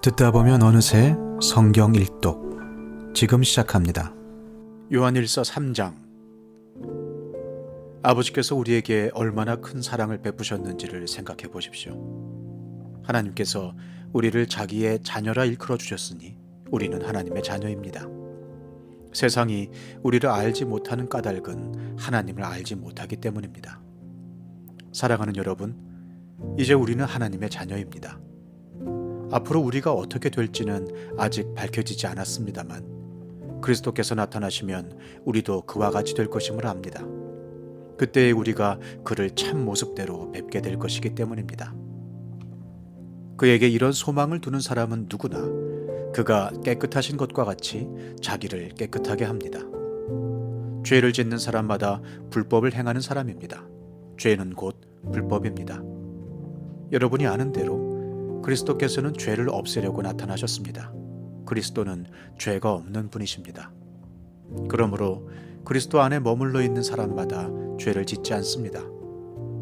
듣다 보면 어느새 성경 일독 지금 시작합니다. 요한일서 3장 아버지께서 우리에게 얼마나 큰 사랑을 베푸셨는지를 생각해 보십시오. 하나님께서 우리를 자기의 자녀라 일컬어 주셨으니 우리는 하나님의 자녀입니다. 세상이 우리를 알지 못하는 까닭은 하나님을 알지 못하기 때문입니다. 사랑하는 여러분, 이제 우리는 하나님의 자녀입니다. 앞으로 우리가 어떻게 될지는 아직 밝혀지지 않았습니다만 그리스도께서 나타나시면 우리도 그와 같이 될 것임을 압니다. 그때에 우리가 그를 참 모습대로 뵙게 될 것이기 때문입니다. 그에게 이런 소망을 두는 사람은 누구나 그가 깨끗하신 것과 같이 자기를 깨끗하게 합니다. 죄를 짓는 사람마다 불법을 행하는 사람입니다. 죄는 곧 불법입니다. 여러분이 아는 대로 그리스도께서는 죄를 없애려고 나타나셨습니다. 그리스도는 죄가 없는 분이십니다. 그러므로 그리스도 안에 머물러 있는 사람마다 죄를 짓지 않습니다.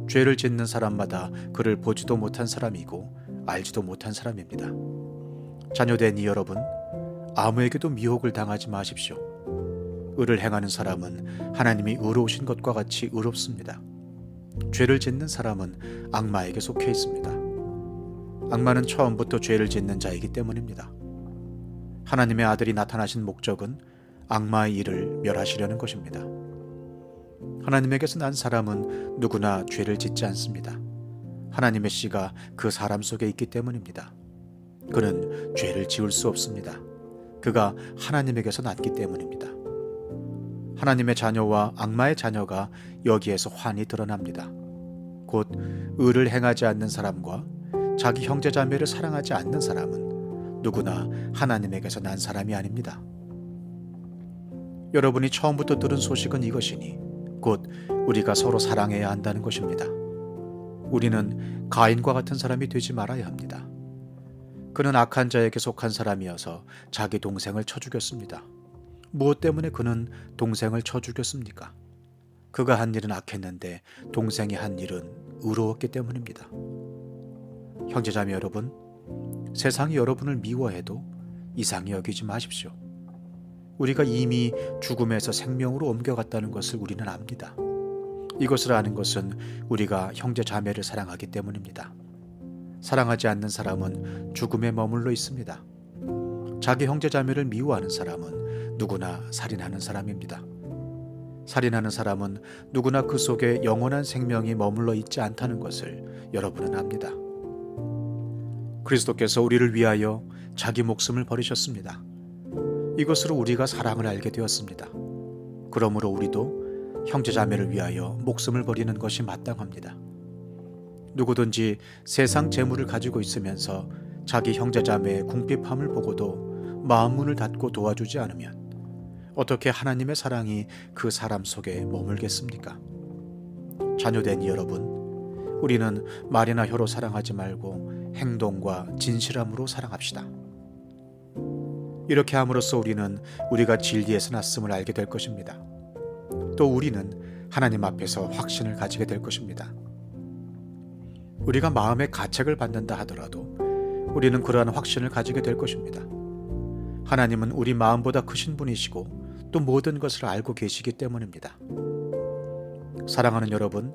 죄를 짓는 사람마다 그를 보지도 못한 사람이고 알지도 못한 사람입니다. 자녀된 이 여러분, 아무에게도 미혹을 당하지 마십시오. 의를 행하는 사람은 하나님이 의로우신 것과 같이 의롭습니다. 죄를 짓는 사람은 악마에게 속해 있습니다. 악마는 처음부터 죄를 짓는 자이기 때문입니다. 하나님의 아들이 나타나신 목적은 악마의 일을 멸하시려는 것입니다. 하나님에게서 난 사람은 누구나 죄를 짓지 않습니다. 하나님의 씨가 그 사람 속에 있기 때문입니다. 그는 죄를 지을 수 없습니다. 그가 하나님에게서 났기 때문입니다. 하나님의 자녀와 악마의 자녀가 여기에서 환히 드러납니다. 곧 의를 행하지 않는 사람과 자기 형제 자매를 사랑하지 않는 사람은 누구나 하나님에게서 난 사람이 아닙니다. 여러분이 처음부터 들은 소식은 이것이니 곧 우리가 서로 사랑해야 한다는 것입니다. 우리는 가인과 같은 사람이 되지 말아야 합니다. 그는 악한 자에게 속한 사람이어서 자기 동생을 쳐 죽였습니다. 무엇 때문에 그는 동생을 쳐 죽였습니까? 그가 한 일은 악했는데 동생이 한 일은 의로웠기 때문입니다. 형제자매 여러분, 세상이 여러분을 미워해도 이상히 여기지 마십시오. 우리가 이미 죽음에서 생명으로 옮겨갔다는 것을 우리는 압니다. 이것을 아는 것은 우리가 형제 자매를 사랑하기 때문입니다. 사랑하지 않는 사람은 죽음에 머물러 있습니다. 자기 형제 자매를 미워하는 사람은 누구나 살인하는 사람입니다. 살인하는 사람은 누구나 그 속에 영원한 생명이 머물러 있지 않다는 것을 여러분은 압니다. 그리스도께서 우리를 위하여 자기 목숨을 버리셨습니다. 이것으로 우리가 사랑을 알게 되었습니다. 그러므로 우리도 형제자매를 위하여 목숨을 버리는 것이 마땅합니다. 누구든지 세상 재물을 가지고 있으면서 자기 형제자매의 궁핍함을 보고도 마음 문을 닫고 도와주지 않으면 어떻게 하나님의 사랑이 그 사람 속에 머물겠습니까? 자녀된 여러분, 우리는 말이나 혀로 사랑하지 말고 행동과 진실함으로 사랑합시다. 이렇게 함으로써 우리는 우리가 진리에서 났음을 알게 될 것입니다. 또 우리는 하나님 앞에서 확신을 가지게 될 것입니다. 우리가 마음의 가책을 받는다 하더라도 우리는 그러한 확신을 가지게 될 것입니다. 하나님은 우리 마음보다 크신 분이시고 또 모든 것을 알고 계시기 때문입니다. 사랑하는 여러분,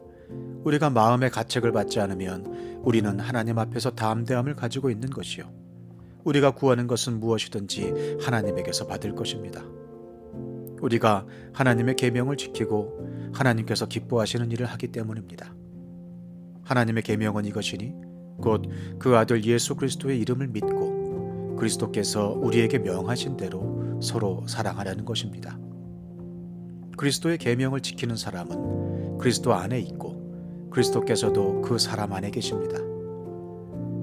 우리가 마음의 가책을 받지 않으면 우리는 하나님 앞에서 담대함을 가지고 있는 것이요. 우리가 구하는 것은 무엇이든지 하나님에게서 받을 것입니다. 우리가 하나님의 계명을 지키고 하나님께서 기뻐하시는 일을 하기 때문입니다. 하나님의 계명은 이것이니 곧 그 아들 예수 그리스도의 이름을 믿고 그리스도께서 우리에게 명하신 대로 서로 사랑하라는 것입니다. 그리스도의 계명을 지키는 사람은 그리스도 안에 있고 그리스도께서도 그 사람 안에 계십니다.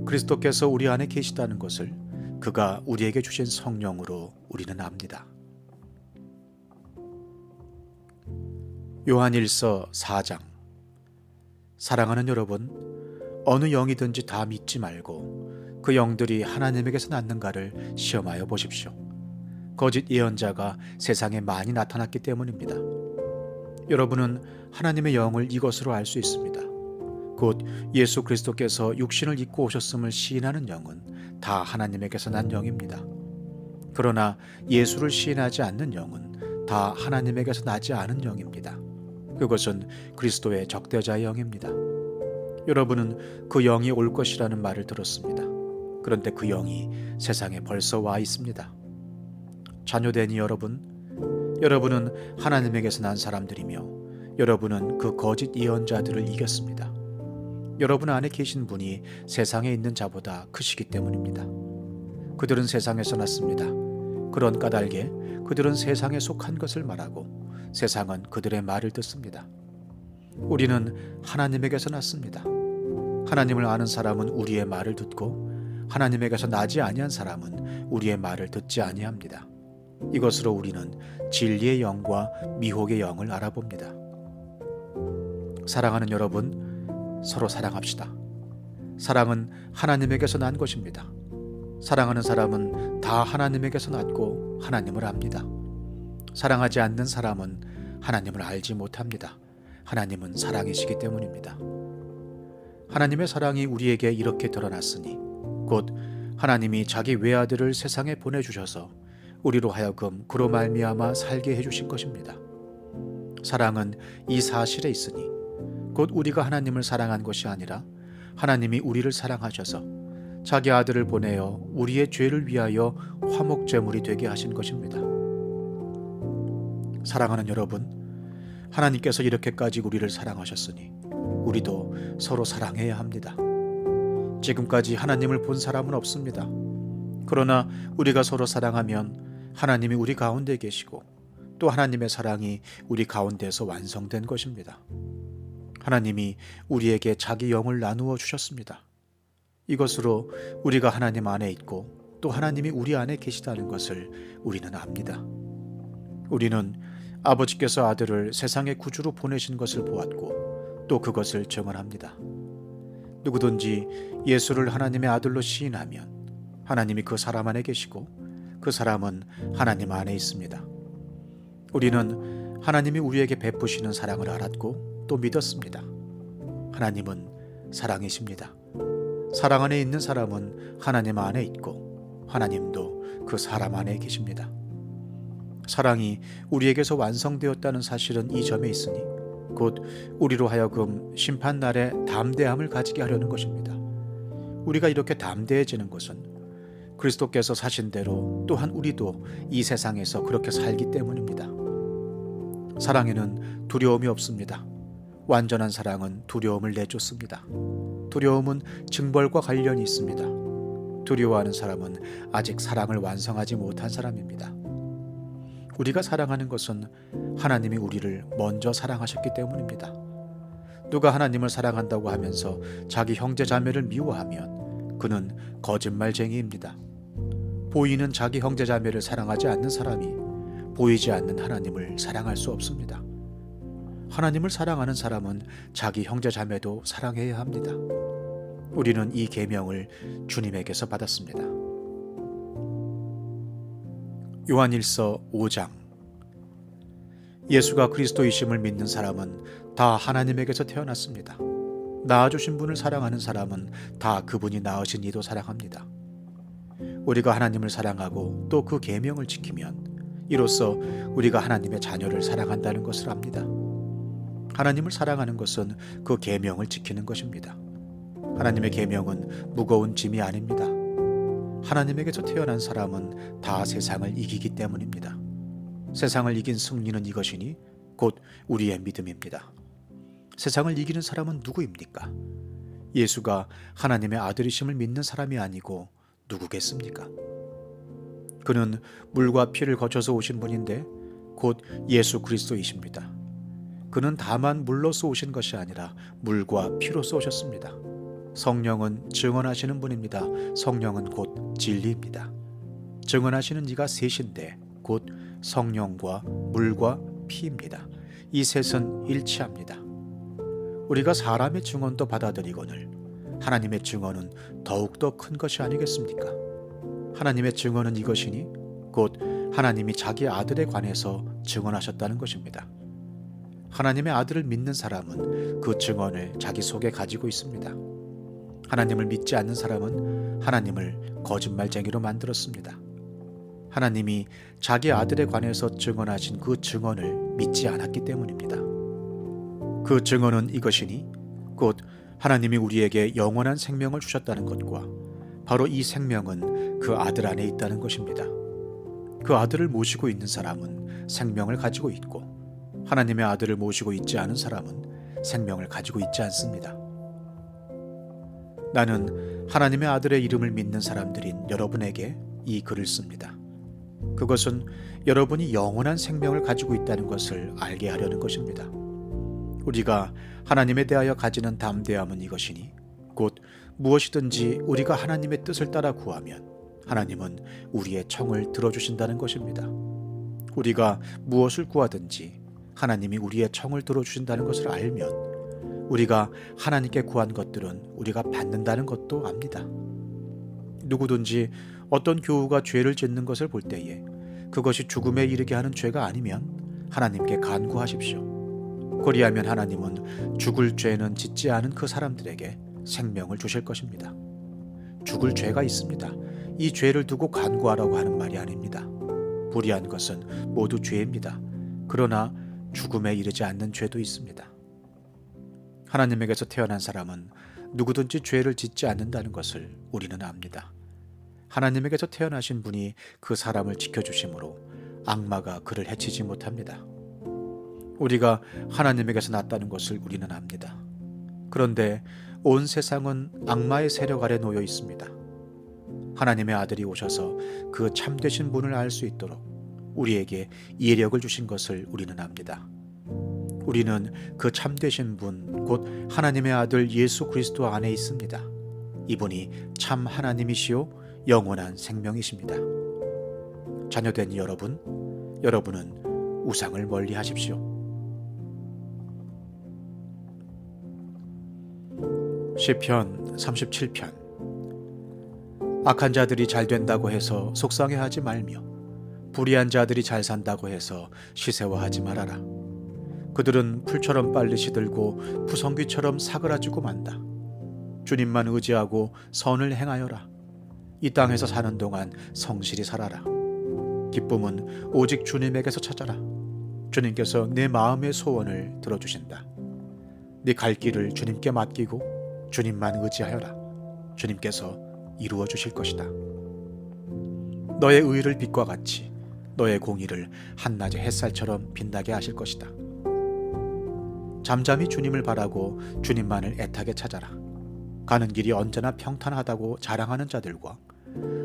그리스도께서 우리 안에 계시다는 것을 그가 우리에게 주신 성령으로 우리는 압니다. 요한일서 4장 사랑하는 여러분, 어느 영이든지 다 믿지 말고 그 영들이 하나님에게서 났는가를 시험하여 보십시오. 거짓 예언자가 세상에 많이 나타났기 때문입니다. 여러분은 하나님의 영을 이것으로 알 수 있습니다. 곧 예수 그리스도께서 육신을 입고 오셨음을 시인하는 영은 다 하나님에게서 난 영입니다. 그러나 예수를 시인하지 않는 영은 다 하나님에게서 나지 않은 영입니다. 그것은 그리스도의 적대자의 영입니다. 여러분은 그 영이 올 것이라는 말을 들었습니다. 그런데 그 영이 세상에 벌써 와 있습니다. 자녀되니 여러분, 여러분은 하나님에게서 난 사람들이며 여러분은 그 거짓 예언자들을 이겼습니다. 여러분 안에 계신 분이 세상에 있는 자보다 크시기 때문입니다. 그들은 세상에서 났습니다. 그런 까닭에 그들은 세상에 속한 것을 말하고 세상은 그들의 말을 듣습니다. 우리는 하나님에게서 났습니다. 하나님을 아는 사람은 우리의 말을 듣고 하나님에게서 나지 아니한 사람은 우리의 말을 듣지 아니합니다. 이것으로 우리는 진리의 영과 미혹의 영을 알아봅니다. 사랑하는 여러분, 서로 사랑합시다. 사랑은 하나님에게서 난 것입니다. 사랑하는 사람은 다 하나님에게서 났고 하나님을 압니다. 사랑하지 않는 사람은 하나님을 알지 못합니다. 하나님은 사랑이시기 때문입니다. 하나님의 사랑이 우리에게 이렇게 드러났으니 곧 하나님이 자기 외아들을 세상에 보내주셔서 우리로 하여금 그로 말미암아 살게 해주신 것입니다. 사랑은 이 사실에 있으니 곧 우리가 하나님을 사랑한 것이 아니라 하나님이 우리를 사랑하셔서 자기 아들을 보내어 우리의 죄를 위하여 화목제물이 되게 하신 것입니다. 사랑하는 여러분, 하나님께서 이렇게까지 우리를 사랑하셨으니 우리도 서로 사랑해야 합니다. 지금까지 하나님을 본 사람은 없습니다. 그러나 우리가 서로 사랑하면 하나님이 우리 가운데 계시고 또 하나님의 사랑이 우리 가운데서 완성된 것입니다. 하나님이 우리에게 자기 영을 나누어 주셨습니다. 이것으로 우리가 하나님 안에 있고 또 하나님이 우리 안에 계시다는 것을 우리는 압니다. 우리는 아버지께서 아들을 세상의 구주로 보내신 것을 보았고 또 그것을 증언합니다. 누구든지 예수를 하나님의 아들로 시인하면 하나님이 그 사람 안에 계시고 그 사람은 하나님 안에 있습니다. 우리는 하나님이 우리에게 베푸시는 사랑을 알았고 또 믿었습니다. 하나님은 사랑이십니다. 사랑 안에 있는 사람은 하나님 안에 있고 하나님도 그 사람 안에 계십니다. 사랑이 우리에게서 완성되었다는 사실은 이 점에 있으니 곧 우리로 하여금 심판 날에 담대함을 가지게 하려는 것입니다. 우리가 이렇게 담대해지는 것은 그리스도께서 사신 대로 또한 우리도 이 세상에서 그렇게 살기 때문입니다. 사랑에는 두려움이 없습니다. 완전한 사랑은 두려움을 내쫓습니다. 두려움은 증벌과 관련이 있습니다. 두려워하는 사람은 아직 사랑을 완성하지 못한 사람입니다. 우리가 사랑하는 것은 하나님이 우리를 먼저 사랑하셨기 때문입니다. 누가 하나님을 사랑한다고 하면서 자기 형제 자매를 미워하면 그는 거짓말쟁이입니다. 보이는 자기 형제 자매를 사랑하지 않는 사람이 보이지 않는 하나님을 사랑할 수 없습니다. 하나님을 사랑하는 사람은 자기 형제 자매도 사랑해야 합니다. 우리는 이 계명을 주님에게서 받았습니다. 요한일서 5장 예수가 그리스도이심을 믿는 사람은 다 하나님에게서 태어났습니다. 낳아주신 분을 사랑하는 사람은 다 그분이 낳으신 이도 사랑합니다. 우리가 하나님을 사랑하고 또 그 계명을 지키면 이로써 우리가 하나님의 자녀를 사랑한다는 것을 압니다. 하나님을 사랑하는 것은 그 계명을 지키는 것입니다. 하나님의 계명은 무거운 짐이 아닙니다. 하나님에게서 태어난 사람은 다 세상을 이기기 때문입니다. 세상을 이긴 승리는 이것이니 곧 우리의 믿음입니다. 세상을 이기는 사람은 누구입니까? 예수가 하나님의 아들이심을 믿는 사람이 아니고 누구겠습니까? 그는 물과 피를 거쳐서 오신 분인데 곧 예수 그리스도이십니다. 그는 다만 물로서 오신 것이 아니라 물과 피로서 오셨습니다. 성령은 증언하시는 분입니다. 성령은 곧 진리입니다. 증언하시는 이가 셋인데 곧 성령과 물과 피입니다. 이 셋은 일치합니다. 우리가 사람의 증언도 받아들이거늘 하나님의 증언은 더욱더 큰 것이 아니겠습니까? 하나님의 증언은 이것이니 곧 하나님이 자기 아들에 관해서 증언하셨다는 것입니다. 하나님의 아들을 믿는 사람은 그 증언을 자기 속에 가지고 있습니다. 하나님을 믿지 않는 사람은 하나님을 거짓말쟁이로 만들었습니다. 하나님이 자기 아들에 관해서 증언하신 그 증언을 믿지 않았기 때문입니다. 그 증언은 이것이니 곧 하나님이 우리에게 영원한 생명을 주셨다는 것과 바로 이 생명은 그 아들 안에 있다는 것입니다. 그 아들을 모시고 있는 사람은 생명을 가지고 있고 하나님의 아들을 모시고 있지 않은 사람은 생명을 가지고 있지 않습니다. 나는 하나님의 아들의 이름을 믿는 사람들인 여러분에게 이 글을 씁니다. 그것은 여러분이 영원한 생명을 가지고 있다는 것을 알게 하려는 것입니다. 우리가 하나님에 대하여 가지는 담대함은 이것이니 곧 무엇이든지 우리가 하나님의 뜻을 따라 구하면 하나님은 우리의 청을 들어주신다는 것입니다. 우리가 무엇을 구하든지 하나님이 우리의 청을 들어주신다는 것을 알면 우리가 하나님께 구한 것들은 우리가 받는다는 것도 압니다. 누구든지 어떤 교우가 죄를 짓는 것을 볼 때에 그것이 죽음에 이르게 하는 죄가 아니면 하나님께 간구하십시오. 그리하면 하나님은 죽을 죄는 짓지 않은 그 사람들에게 생명을 주실 것입니다. 죽을 죄가 있습니다. 이 죄를 두고 간구하라고 하는 말이 아닙니다. 불의한 것은 모두 죄입니다. 그러나 죽음에 이르지 않는 죄도 있습니다. 하나님에게서 태어난 사람은 누구든지 죄를 짓지 않는다는 것을 우리는 압니다. 하나님에게서 태어나신 분이 그 사람을 지켜주심으로 악마가 그를 해치지 못합니다. 우리가 하나님에게서 났다는 것을 우리는 압니다. 그런데 온 세상은 악마의 세력 아래 놓여 있습니다. 하나님의 아들이 오셔서 그 참되신 분을 알 수 있도록 우리에게 이력을 주신 것을 우리는 압니다. 우리는 그 참되신 분, 곧 하나님의 아들 예수 그리스도 안에 있습니다. 이분이 참 하나님이시요 영원한 생명이십니다. 자녀된 여러분, 여러분은 우상을 멀리 하십시오. 시편 37편 악한 자들이 잘 된다고 해서 속상해하지 말며 불의한 자들이 잘 산다고 해서 시세화하지 말아라. 그들은 풀처럼 빨리 시들고 푸성귀처럼 사그라지고 만다. 주님만 의지하고 선을 행하여라. 이 땅에서 사는 동안 성실히 살아라. 기쁨은 오직 주님에게서 찾아라. 주님께서 내 마음의 소원을 들어주신다. 네 갈 길을 주님께 맡기고 주님만 의지하여라. 주님께서 이루어 주실 것이다. 너의 의를 빛과 같이 너의 공의를 한낮의 햇살처럼 빛나게 하실 것이다. 잠잠히 주님을 바라고 주님만을 애타게 찾아라. 가는 길이 언제나 평탄하다고 자랑하는 자들과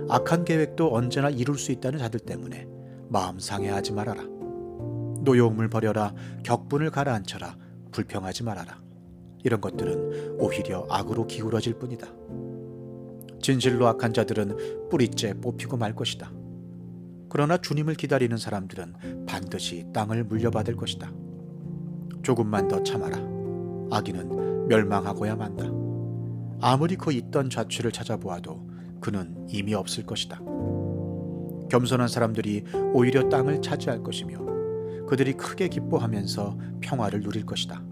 악한 계획도 언제나 이룰 수 있다는 자들 때문에 마음 상해하지 말아라. 노여움을 버려라. 격분을 가라앉혀라. 불평하지 말아라. 이런 것들은 오히려 악으로 기울어질 뿐이다. 진실로 악한 자들은 뿌리째 뽑히고 말 것이다. 그러나 주님을 기다리는 사람들은 반드시 땅을 물려받을 것이다. 조금만 더 참아라. 아기는 멸망하고야 만다. 아무리 그 있던 자취를 찾아보아도 그는 이미 없을 것이다. 겸손한 사람들이 오히려 땅을 차지할 것이며 그들이 크게 기뻐하면서 평화를 누릴 것이다.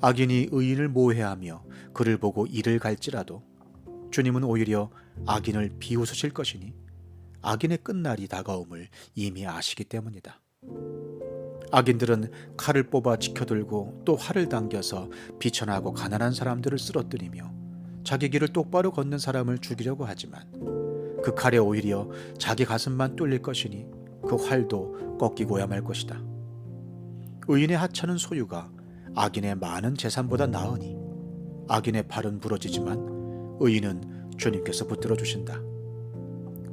악인이 의인을 모해하며 그를 보고 이를 갈지라도 주님은 오히려 악인을 비웃으실 것이니 악인의 끝날이 다가옴을 이미 아시기 때문이다. 악인들은 칼을 뽑아 지켜들고 또 활을 당겨서 비천하고 가난한 사람들을 쓰러뜨리며 자기 길을 똑바로 걷는 사람을 죽이려고 하지만 그 칼에 오히려 자기 가슴만 뚫릴 것이니 그 활도 꺾이고야 말 것이다. 의인의 하찮은 소유가 악인의 많은 재산보다 나으니 악인의 팔은 부러지지만 의인은 주님께서 붙들어 주신다.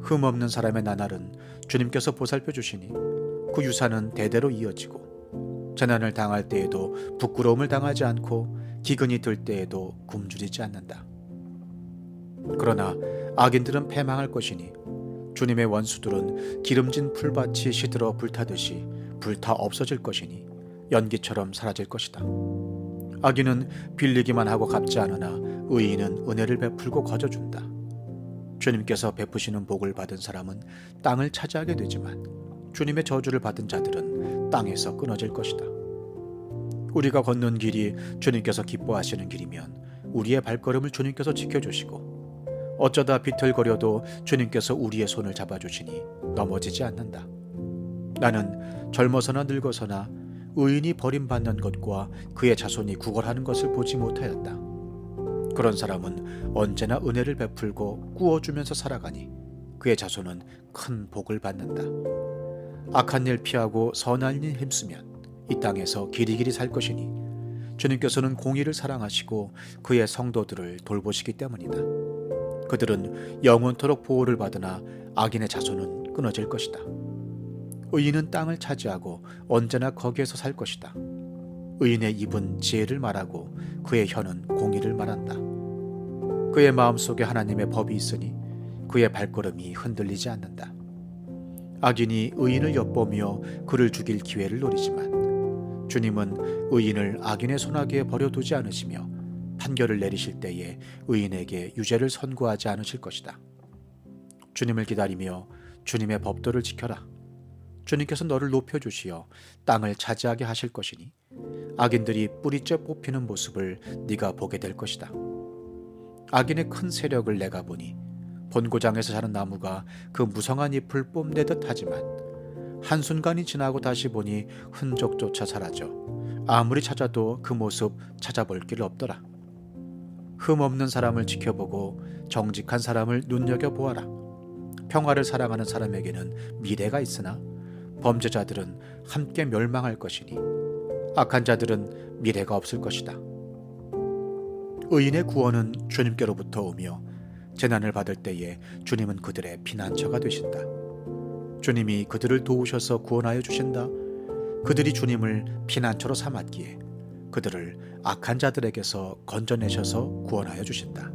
흠 없는 사람의 나날은 주님께서 보살펴 주시니 그 유산은 대대로 이어지고 재난을 당할 때에도 부끄러움을 당하지 않고 기근이 들 때에도 굶주리지 않는다. 그러나 악인들은 패망할 것이니 주님의 원수들은 기름진 풀밭이 시들어 불타듯이 불타 없어질 것이니 연기처럼 사라질 것이다. 악인은 빌리기만 하고 갚지 않으나 의인은 은혜를 베풀고 거저준다. 주님께서 베푸시는 복을 받은 사람은 땅을 차지하게 되지만 주님의 저주를 받은 자들은 땅에서 끊어질 것이다. 우리가 걷는 길이 주님께서 기뻐하시는 길이면 우리의 발걸음을 주님께서 지켜주시고 어쩌다 비틀거려도 주님께서 우리의 손을 잡아주시니 넘어지지 않는다. 나는 젊어서나 늙어서나 의인이 버림받는 것과 그의 자손이 구걸하는 것을 보지 못하였다. 그런 사람은 언제나 은혜를 베풀고 꾸어주면서 살아가니 그의 자손은 큰 복을 받는다. 악한 일 피하고 선한 일 힘쓰면 이 땅에서 길이길이 살 것이니 주님께서는 공의를 사랑하시고 그의 성도들을 돌보시기 때문이다. 그들은 영원토록 보호를 받으나 악인의 자손은 끊어질 것이다. 의인은 땅을 차지하고 언제나 거기에서 살 것이다. 의인의 입은 지혜를 말하고 그의 혀는 공의를 말한다. 그의 마음속에 하나님의 법이 있으니 그의 발걸음이 흔들리지 않는다. 악인이 의인을 엿보며 그를 죽일 기회를 노리지만 주님은 의인을 악인의 손아귀에 버려두지 않으시며 판결을 내리실 때에 의인에게 유죄를 선고하지 않으실 것이다. 주님을 기다리며 주님의 법도를 지켜라. 주님께서 너를 높여주시어 땅을 차지하게 하실 것이니 악인들이 뿌리째 뽑히는 모습을 네가 보게 될 것이다. 악인의 큰 세력을 내가 보니 본고장에서 자란 나무가 그 무성한 잎을 뽐내듯 하지만 한순간이 지나고 다시 보니 흔적조차 사라져 아무리 찾아도 그 모습 찾아볼 길 없더라. 흠없는 사람을 지켜보고 정직한 사람을 눈여겨보아라. 평화를 사랑하는 사람에게는 미래가 있으나 범죄자들은 함께 멸망할 것이니 악한 자들은 미래가 없을 것이다. 의인의 구원은 주님께로부터 오며 재난을 받을 때에 주님은 그들의 피난처가 되신다. 주님이 그들을 도우셔서 구원하여 주신다. 그들이 주님을 피난처로 삼았기에 그들을 악한 자들에게서 건져내셔서 구원하여 주신다.